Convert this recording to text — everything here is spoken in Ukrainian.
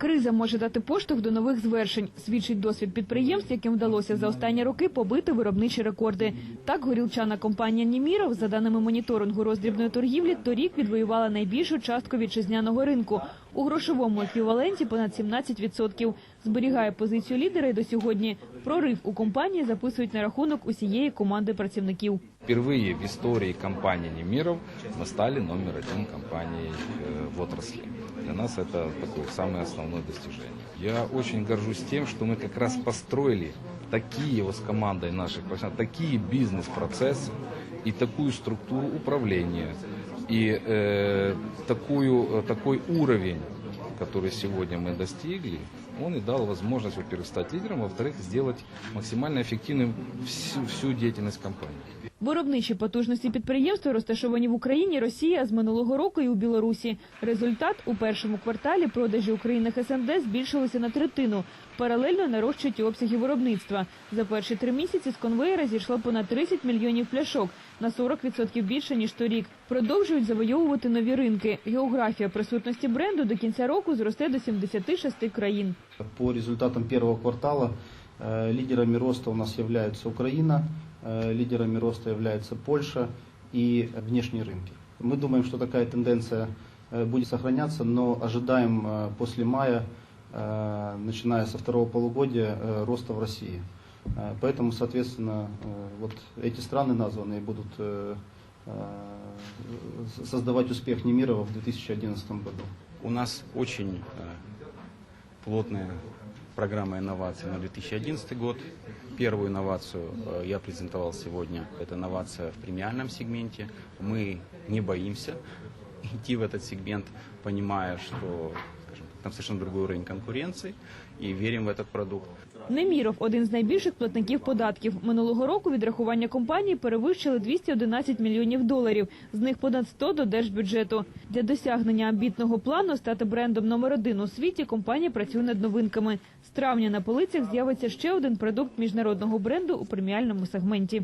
Криза може дати поштовх до нових звершень. Свідчить досвід підприємств, яким вдалося за останні роки побити виробничі рекорди. Так, горілчана компанія Німіров, за даними моніторингу роздрібної торгівлі, торік відвоювала найбільшу частку вітчизняного ринку. У грошовому еквіваленті понад 17%. Зберігає позицію лідера і до сьогодні. Прорив у компанії записують на рахунок усієї команди працівників. Впервые в истории компании Немиров мы стали номер один компанией э, в отрасли. Для нас это такое самое основное достижение. Я очень горжусь тем, что мы как раз построили такие вот с командой наших профессионалов, такие бизнес-процессы и такую структуру управления, и э, такую, э, такой уровень, который сегодня мы достигли, он и дал возможность, во-первых, стать лидером, во-вторых, сделать максимально эффективным всю, всю деятельность компании. Виробничі потужності підприємства розташовані в Україні, Росії, а з минулого року і у Білорусі. Результат у першому кварталі продажі у країнах СНД збільшилися на третину. Паралельно нарощують і обсяги виробництва. За перші три місяці з конвеєра зійшло понад 30 мільйонів пляшок на 40% більше ніж торік. Продовжують завойовувати нові ринки. Географія присутності бренду до кінця року зросте до 76 країн. По результатам первого квартала э, лидерами роста у нас являются Украина, э, лидерами роста является Польша и внешние рынки. Мы думаем, что такая тенденция э, будет сохраняться, но ожидаем э, после мая, э, начиная со второго полугодия, э, роста в России. Э, Поэтому, соответственно, э, вот эти страны названные будут э, э, создавать успех Немирова в 2011 году. У нас очень э, плотная программа инноваций на 2011 год. Первую инновацию э, я презентовал сегодня. Это инновация в премиальном сегменте. Мы не боимся идти в этот сегмент, понимая, что там совершенно другой уровень конкуренции, и верим в этот продукт. Неміров – один з найбільших платників податків. Минулого року відрахування компанії перевищили 211 мільйонів доларів, з них понад 100 до держбюджету. Для досягнення амбітного плану стати брендом номер один у світі компанія працює над новинками. З травня на полицях з'явиться ще один продукт міжнародного бренду у преміальному сегменті.